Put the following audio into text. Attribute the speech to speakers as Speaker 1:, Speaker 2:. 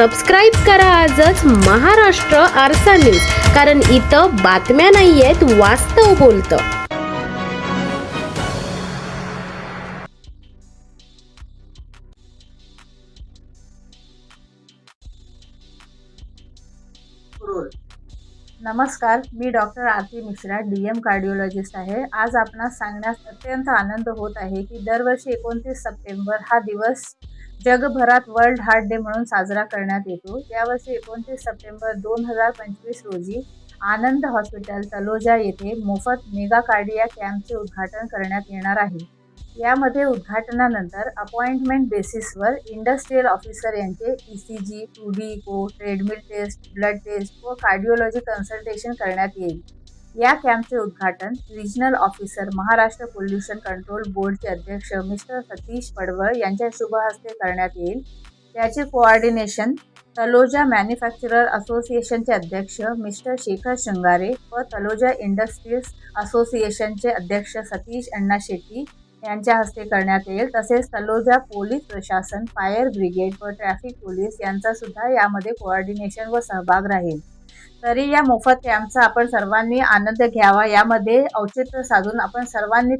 Speaker 1: Subscribe करा आजच महाराष्ट्र आरसा न्यूज कारण इथं बातम्या नाही आहेत वास्तव बोलतं.
Speaker 2: नमस्कार मी doctor Aarti Mishra D M cardiologist आहे. आज आपणास सांगण्यास अत्यंत आनंद होत आहे की दरवर्षी एकोणतीस सप्टेंबर हा दिवस जगभरात वर्ल्ड हार्ट डे म्हणून साजरा करण्यात येतो. यावर्षी एकोणतीस सप्टेंबर दोन हजार पंचवीस रोजी आनंद हॉस्पिटल तलोजा येथे मोफत मेगा कार्डिया कॅम्पचे उद्घाटन करण्यात येणार आहे. यामध्ये उद्घाटनानंतर अपॉइंटमेंट बेसिसवर इंडस्ट्रियल ऑफिसर यांचे E C G two D को ट्रेडमिल टेस्ट ब्लड टेस्ट व कार्डिओलॉजी कन्सल्टेशन करण्यात येईल. या कॅम्पचे उद्घाटन regional officer Maharashtra pollution control बोर्डचे अध्यक्ष मिस्टर सतीश पडवळ यांच्या शुभ हस्ते करण्यात येईल. त्याचे कोऑर्डिनेशन तलोजा मॅन्युफॅक्चरर असोसिएशनचे अध्यक्ष मिस्टर शेखर शृंगारे व तलोजा इंडस्ट्रीज असोसिएशनचे अध्यक्ष सतीश अण्णा शेट्टी यांच्या हस्ते करण्यात येईल. तसेच तलोजा पोलीस प्रशासन फायर ब्रिगेड व ट्रॅफिक पोलीस यांचा सुद्धा यामध्ये कोऑर्डिनेशन व सहभाग राहील. तरी या मोफत कॅम्पचा आपण सर्वांनी आनंद घ्यावा. यामध्ये औचित्य साधून आपण सर्वांनी